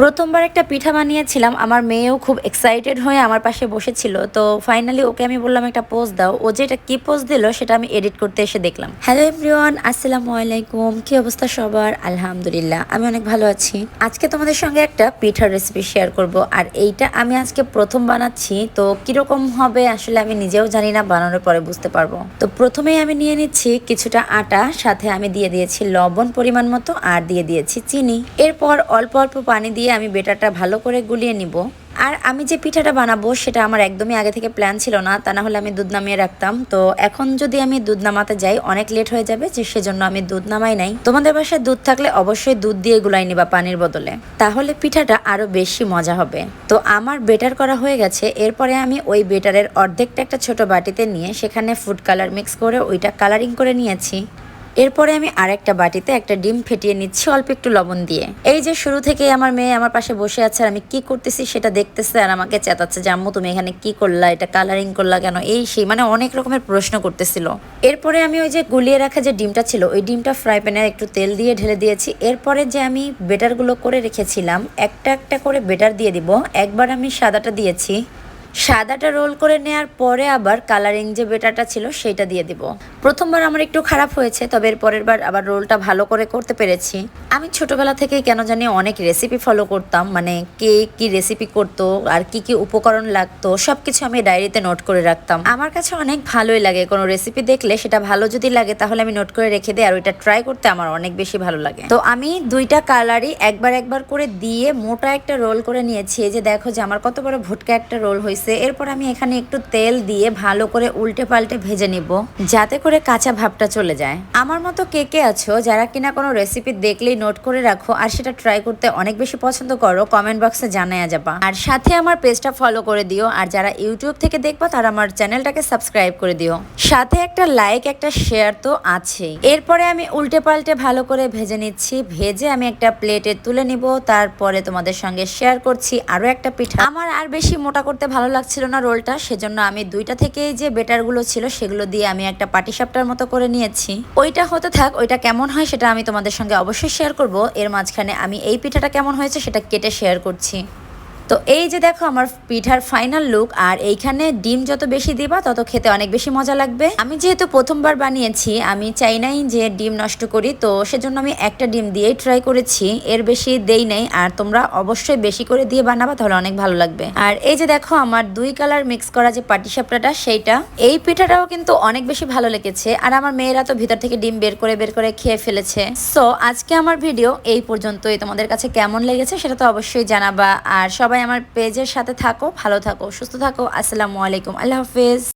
প্রথমবার একটা পিঠা বানিয়েছিলাম, আমার মেয়েও খুব এক্সাইটেড হয়ে আমার পাশে বসেছিল। তো ফাইনালি ওকে আমি বললাম, একটা পোজ দাও। ও যেটা কি পোজ দিল, সেটা আমি এডিট করতে এসে দেখলাম। হ্যালো এভরিওয়ান আসসালামু আলাইকুম। কি অবস্থা সবার? আলহামদুলিল্লাহ, আমি অনেক ভালো আছি। আজকে তোমাদের সঙ্গে একটা পিঠার রেসিপি শেয়ার করব, আর এইটা আমি আজকে প্রথম বানাচ্ছি। তো কীরকম হবে আসলে আমি নিজেও জানি না, বানানোর পরে বুঝতে পারব। তো প্রথমেই আমি নিয়ে নিচ্ছি কিছুটা আটা, সাথে আমি দিয়ে দিয়েছি লবণ পরিমাণ মতো, আর দিয়ে দিয়েছি চিনি। এরপর অল্প অল্প পানি দিয়ে আমি বেটারটা ভালো করে গুলিয়ে নিব। আর আমি যে পিঠাটা বানাবো, সেটা আমার একদমই আগে থেকে প্ল্যান ছিল না, তা না হলে আমি দুধ নামিয়ে রাখতাম। তো এখন যদি আমি দুধ নামাতে যাই, অনেক লেট হয়ে যাবে, যে সেজন্য আমি দুধ নামাই নাই। তোমাদের বাসায় দুধ থাকলে অবশ্যই দুধ দিয়ে গুলাই নিবা পানির বদলে। তাহলে পিঠাটা আরও বেশি মজা হবে। তো আমার বেটার করা হয়ে গেছে। এরপরে আমি ওই বেটারের অর্ধেকটা একটা ছোট বাটিতে নিয়ে সেখানে ফুড কালার মিক্স করে ওইটা কালারিং করে নিয়েছি। এরপরে আমি আরেকটা বাটিতে একটা ডিম ফেটিয়ে নিচ্ছি, অল্প একটু লবণ দিয়ে। এই যে শুরু থেকেই আমার মেয়ে আমার পাশে বসে আছে আর আমি কি করতেছি সেটা দেখতেছে আর আমাকে চেতাচ্ছে যে, আম্মু, তুমি এখানে কি করলা? এটা কালারিং করলা কেন? এই সেই মানে অনেক রকমের প্রশ্ন করতেছিল। এরপরে আমি ওই যে গুলিয়ে রাখা যে ডিমটা ছিল, ওই ডিমটা ফ্রাই প্যানে একটু তেল দিয়ে ঢেলে দিয়েছি। এরপরে যে আমি বেটারগুলো করে রেখেছিলাম, একটা একটা করে বেটার দিয়ে দিব। একবার আমি সাদাটা দিয়েছি। সাদাটা রোল করে নেওয়ার পরে আবার কালারিং যে বেটারটা ছিল সেটা দিয়ে দিব। প্রথমবার আমার একটু খারাপ হয়েছে, তবে এর পরের বার আবার রোলটা ভালো করে করতে পেরেছি। আমি ছোটবেলা থেকেই কেন জানি অনেক রেসিপি ফলো করতাম মানে কে কি রেসিপি করতো, আর কি কি উপকরণ লাগতো সব কিছু আমি ডায়েরিতে নোট করে রাখতাম। আমার কাছে অনেক ভালোই লাগে কোনো রেসিপি দেখলে, সেটা ভালো যদি লাগে তাহলে আমি নোট করে রেখে দিই, আর ওইটা ট্রাই করতে আমার অনেক বেশি ভালো লাগে। তো আমি দুইটা কালারই একবার একবার করে দিয়ে মোটা একটা রোল করে নিয়েছি যে দেখো যে আমার কত বড় ভুটকা একটা রোল হয়েছে। এরপর আমি এখানে একটু তেল দিয়ে ভালো করে উল্টে পাল্টে ভেজে নিব, যাতে করে কাঁচা ভাবটা চলে যায়। আমার মতো কে কে আছো, যারা কিনা কোনো রেসিপি দেখলেই নোট করে রাখো আর সেটা ট্রাই করতে অনেক বেশি পছন্দ করো কমেন্ট বক্সে জানায়া যাবা। আর সাথে আমার পেজটা ফলো করে দিও, আর যারা ইউটিউব থেকে দেখবা তারা আমার চ্যানেলটাকে সাবস্ক্রাইব করে দিও। সাথে একটা লাইক একটা শেয়ার তো আছেই। এরপরে আমি উল্টে পাল্টে ভালো করে ভেজে নিচ্ছি, ভেজে আমি একটা প্লেটে তুলে নিব, তারপরে তোমাদের সঙ্গে শেয়ার করছি আরও একটা পিঠা। আমার আর বেশি মোটা করতে ভালো লাগছিল না রোলটা, সেজন্য আমি দুইটা থেকে যে বেটারগুলো ছিল সেগুলো দিয়ে আমি একটা পাটিসাপটার মতো করে নিয়েছি। ওইটা হতে থাক, ওইটা কেমন হয় সেটা আমি তোমাদের সঙ্গে অবশ্যই শেয়ার করব। এর মাঝখানে আমি এই পিঠাটা কেমন হয়েছে সেটা কেটে শেয়ার করছি। তো এই যে দেখো আমার পিঠার ফাইনাল লুক আর এইখানে ডিম যত বেশি দিবা, তত খেতে অনেক বেশি মজা লাগবে। আমি যেহেতু প্রথমবার বানিয়েছি, আমি চাই নাই যে ডিম নষ্ট করি, তো সেজন্য আমি একটা ডিম দিয়েই ট্রাই করেছি। এর বেশি দেই নাই, আর তোমরা অবশ্যই বেশি করে দিয়ে বানাবা, তাহলে অনেক ভালো লাগবে। আর এই যে দেখো আমার দুই কালার মিক্স করা যে পাটিসাপটাটা সেইটা। এই পিঠাটাও কিন্তু অনেক বেশি ভালো লেগেছে, আর আমার মেয়েরা তো ভিতর থেকে ডিম বের করে বের করে খেয়ে ফেলেছে। সো আজকে আমার ভিডিও এই পর্যন্তই। তোমাদের কাছে কেমন লেগেছে, সেটা তো অবশ্যই জানাবা। আর সবাই আমার পেজের সাথে থাকো ভালো থাকো সুস্থ থাকো আসসালামু আলাইকুম আল্লাহ হাফেজ।